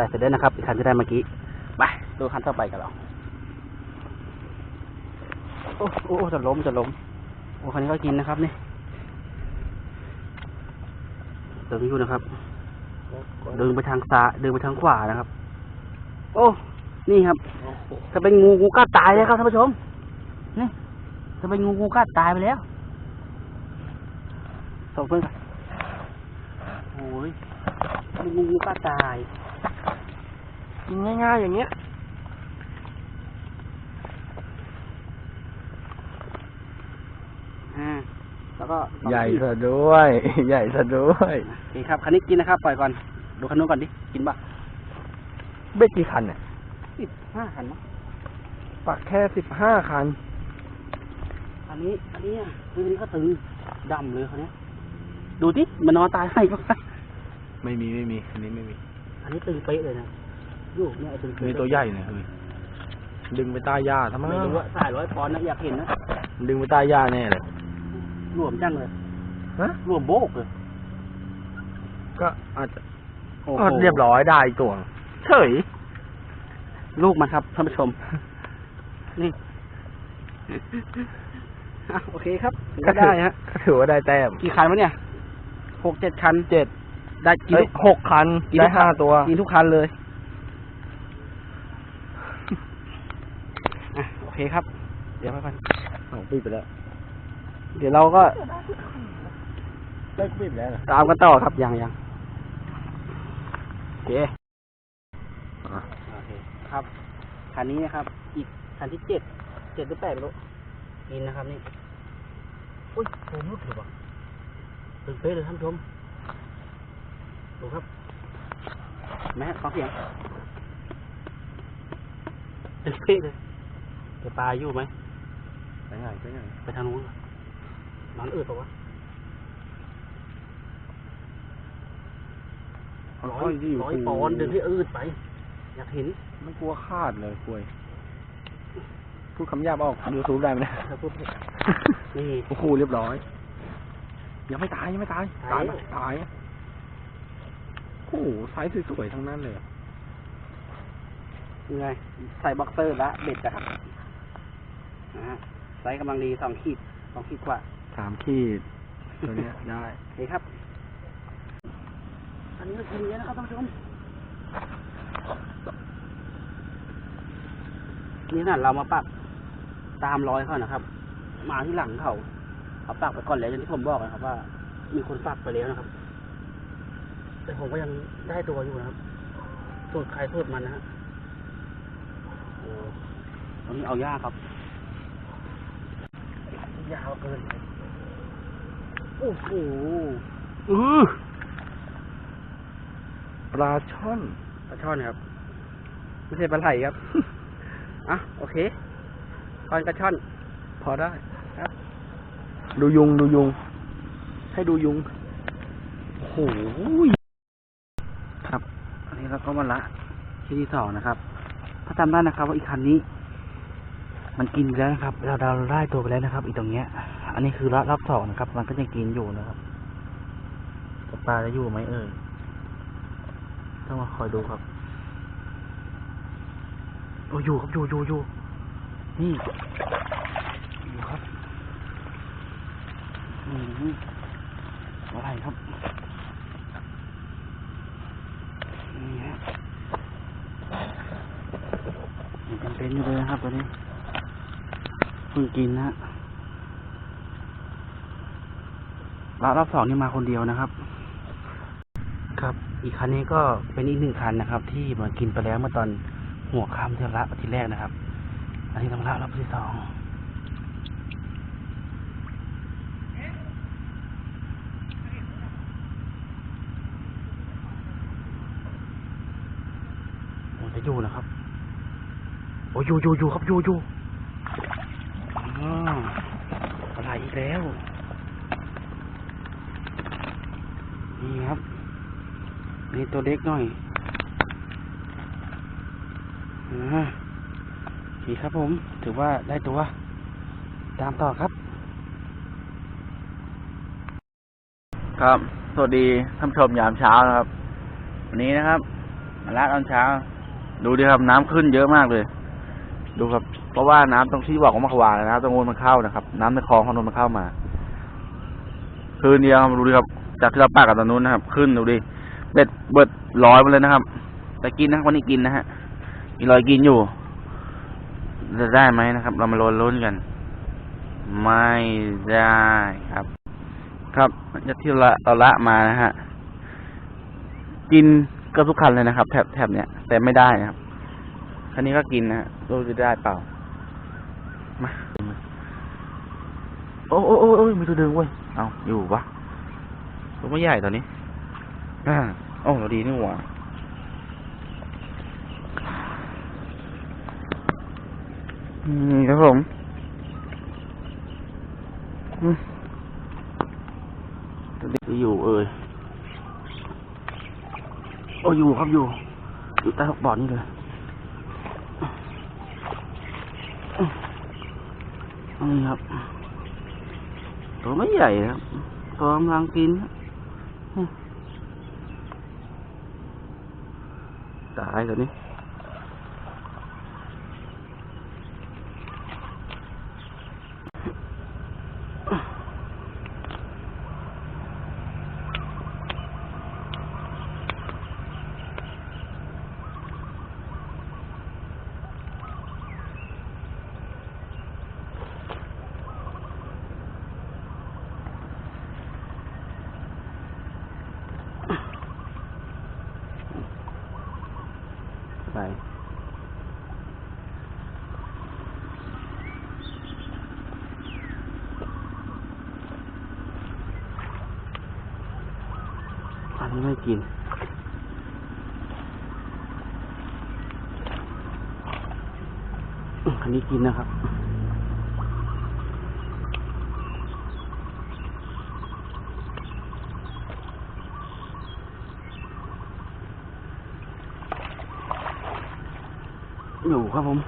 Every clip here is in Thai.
ส่เสร็จแล้วนะครับอีกคันที่ได้เมื่อกี้ไปดูคันต่อไปกันเราโอ้โอ้จะล้มจะล้มโอ้คันนี้ก็กินนะครับนี่เดินอยู่นะครับเดินไปทางซ้ายเดินไปทางขวานะครับ โอ้นี่ครับถ้าเป็นงูงูกัดตายเลยครับท่านผู้ชมนี่ถ้าเป็นงูงูกัดตายไปแล้วส่งเพื่อนกันโอ้ยเป็นงูงูกัดตาย กินง่ายๆอย่างเงี้ยอ่าแล้วก็สองใหญ่ขีดซะด้วย ใหญ่ซะด้วยโอเคครับคันนี้กินนะครับ ปล่อยก่อน ดูคันนู้นก่อนดิ กินปะเบ็ดกี่คันเนี่ยสิบห้าคันมั้งปักแค่สิบห้าคัน อันนี้ อันนี้อะคืออันนี้ก็ตึงดำเลยคันนี้ยดูดิมันนอนตายให้ปะไม่มีไม่มีอันนี้ไม่มี อันนี้ตึงเป๊ะเลยนะ ยูเนี่ยไอ้ตึงอันเป๊ะนี้ตัวใหญ่เนี่ยเฮ้ยดึงไปใต้หญ้าทำไมไม่รู้ว่าสายร้อยปอนด์นะอยากเห็นนะดึงไปใต้หญ้าแน่เลยรวมจังเลยฮะรวมโบกเลยก็อาจจะโอ้โหก็เรียบร้อยได้อีกตัวเฉยลูกมันครับท่านผู้ชม นี่ อะโอเคครับถือว่าได้ฮะ ก็ถือว่าได้แต้มกี่คันวะเนี่ยหกเจ็ดคันเจ็ดได้กินเอ้ยทุกหกคันกินได้ทุกห้าคันตัว กินทุกคันเลยอะโอ เคครับ เดี๋ยวไปกันเอาปิดไปแล้ว เดี๋ยวเราก็ได้ปิดแล้วเหรอตามกันต่อครับยังยังโอเคอะโอเคครับคันนี้นะครับ อีกคันที่เจ็ดเจ็ดหรือแปดไม่รู้กินนะครับนี่อุ้ยผมรุดหรือเปล่าตึงเป๊ะเลยท่านผู้ชมดูครับแม่ฟังเสียงตึงเป๊ะเลย จะปลาอยู่ไหมไปไหนไปไหนไปทางนู้นก่อนนอนอืดปะวะร้อยๆดิร้อยปอนด์เดินให้อืดไป อยากเห็น มันกลัวขาดเลยคุยพูดคำหยาบออกยูทูบได้ไหมเนี่ยถ้าพูดผิดนี่โอ้โหเรียบร้อยยังไม่ตายยังไม่ตายตาตายยไหมตายอะโอ้โหไซส์สวยๆทั้งนั้นเลยอะยังไงใส่บ็อกเซอร์ละเบ็ดอะครับ นะฮะไซส์กำลังดีสองขีดสองขีดกว่าสามขีด ตัวเนี้ยได้โอเคครับ อันนี้ก็กินเยอะนะครับท่านผู้ชมนี่น่ะเรามาปักตามรอยเขานะครับ มาที่หลังเขาเขาปักไปก่อนแล้วอย่างที่ผมบอกนะครับว่า มีคนปักไปแล้วนะครับ แต่ผมก็ยังได้ตัวอยู่นะครับสูตรใครสูตรมันนะฮะโอ้ตอนนี้เอายากครับ ยาวเกินโอ้โหอือปลาช่อนปลาช่อนครับ ไม่ใช่ปลาไหลครับ อะ โอเคตอนกระช่อน พอได้ครับ ดูยุงดูยุง ให้ดูยุงโอ้โหครับ อันนี้เราก็มาละที่ที่สองนะครับ ถ้าจำได้นะครับ ว่าอีกคันนี้ มันกินไปแล้วนะครับ เราเราได้ตัวไปแล้วนะครับ อีกตรงเนี้ย อันนี้คือรอบรอบสองนะครับ มันก็ยังกินอยู่นะครับแต่ปลาจะอยู่ไหมเอ่ยต้องมาคอยดูครับโอ้อยู่ครับอยู่อยู่อยู่นี่อยู่ครับอืมอะไรครับนี่ฮะยังเป็นอยู่เลยนะครับตัวนี้ เพิ่งกินนะฮะรอบรอบสองนี่มาคนเดียวนะครับ ครับ อีกคันนี้ก็เป็นอีกหนึ่งคันนะครับ ที่มันกินไปแล้วเมื่อตอนหัวค่ำที่เราละทีแรกนะครับ อันนี้ต้องละรอบที่สองจะอยู่นะครับ โอ้ยอยู่อยู่อยู่ครับอยู่อยู่ อ๋ออะไรอีกแล้ว นี่ครับ นี่ตัวเล็กหน่อยอ่าโอเครับผม ถือว่าได้ตัว ตามต่อครับ ครับ สวัสดีท่านชมยามเช้านะครับ วันนี้นะครับมาละตอนเช้า ดูดิครับ น้ำขึ้นเยอะมากเลย ดูครับ เพราะว่าน้ำตรงที่บอกว่ามาขวานะตรงนู้นมันเข้านะครับ น้ำในคลองของนู้นมันเข้ามา คืนเดียวครับดูดิครับ จากที่เราปากกับตรงนู้นนะครับ ขึ้นดูดิเบ็ดเบิดลอยมาเลยนะครับ แต่กินนะวันนี้กินนะฮะมีรอยกินอยู่ จะได้ไหมนะครับ เรามาลุ้นลุ้นกัน ไม่ได้ครับ ครับจากที่เราเราละมานะฮะกินก็ทุกคันเลยนะครับ แถบแถบเนี้ยแต่ไม่ได้นะครับคันนี้ก็กินนะฮะดูจะได้เปล่า โอ้โอ้โอ้โอ้ยมีตัวดึงเว้ย เอาอยู่วะตัวไม่ใหญ่ตอนนี้อ่าโอ้เราดีนี่หว่านี่ครับผมอืมตัวนี้อยู่เอ่ยโอ้อยู่ครับอยู่ อยู่ใต้บ่อนี่เลยนี่ครับ ตัวไม่ใหญ่ครับ ตัวกำลังกิน ตายตัวนี้ ไป อันนี้ไม่กิน อันนี้กินนะครับอยู่ครับผม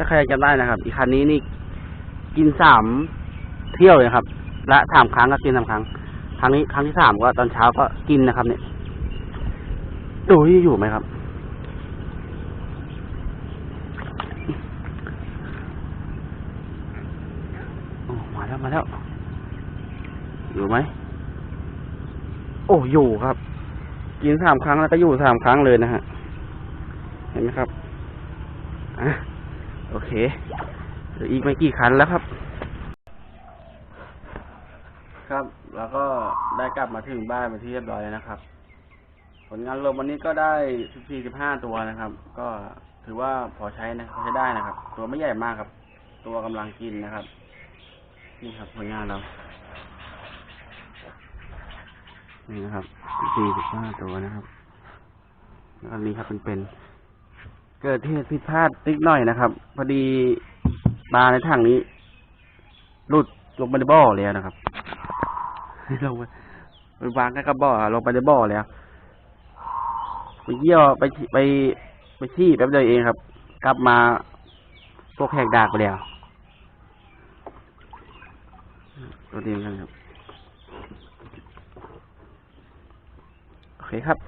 ถ้าใครจำได้นะครับ อีกคันนี้นี่กินสามเที่ยวเลยครับและสามครั้งก็กินสามครั้ง ครั้งนี้ครั้งที่สามก็ตอนเช้าก็กินนะครับ เนี่ยดูที่อยู่ไหมครับมาแล้วมาแล้ว อยู่ไหม โอ้อยู่ครับ กินสามครั้งแล้วก็อยู่สามครั้งเลยนะฮะ เห็นไหมครับอะ โอเคเหลืออีกไม่กี่คันแล้วครับ ครับ แล้วก็ได้กลับมาถึงบ้านเป็นที่เรียบร้อยแล้วนะครับ ผลงานรวมวันนี้ก็ได้สิบสี่สิบห้าตัวนะครับ ก็ถือว่าพอใช้นะใช้ได้นะครับ ตัวไม่ใหญ่มากครับ ตัวกำลังกินนะครับ นี่ครับผลงานเรานี่นะครับสี่สิบห้าตัวนะครับ แล้วก็นี้ครับเป็นเป็น เกิดเหตุผิดพลาดนิดหน่อยนะครับ พอดีปลาในถังนี้หลุดลงไปในบ่อแล้วนะครับลงไปไปวางใกล้กับบ่อลงไปในบ่อแล้วไปเยี่ยวไปไปไปชี้แป๊บเดียวเองครับ กลับมาพวกแหกดากไปแล้วตัวเดียวกันครับโอเคครับ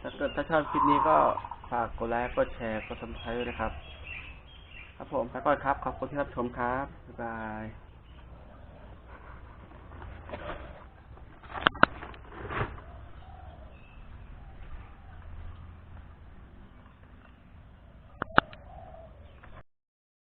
ถ้าเกิดถ้าชอบคลิปนี้ก็ ฝากกดไลค์กดแชร์กดซับสไครต์ด้วยนะครับ ครับผมไปก่อนครับ ขอบคุณที่รับชมครับ บ๊ายบาย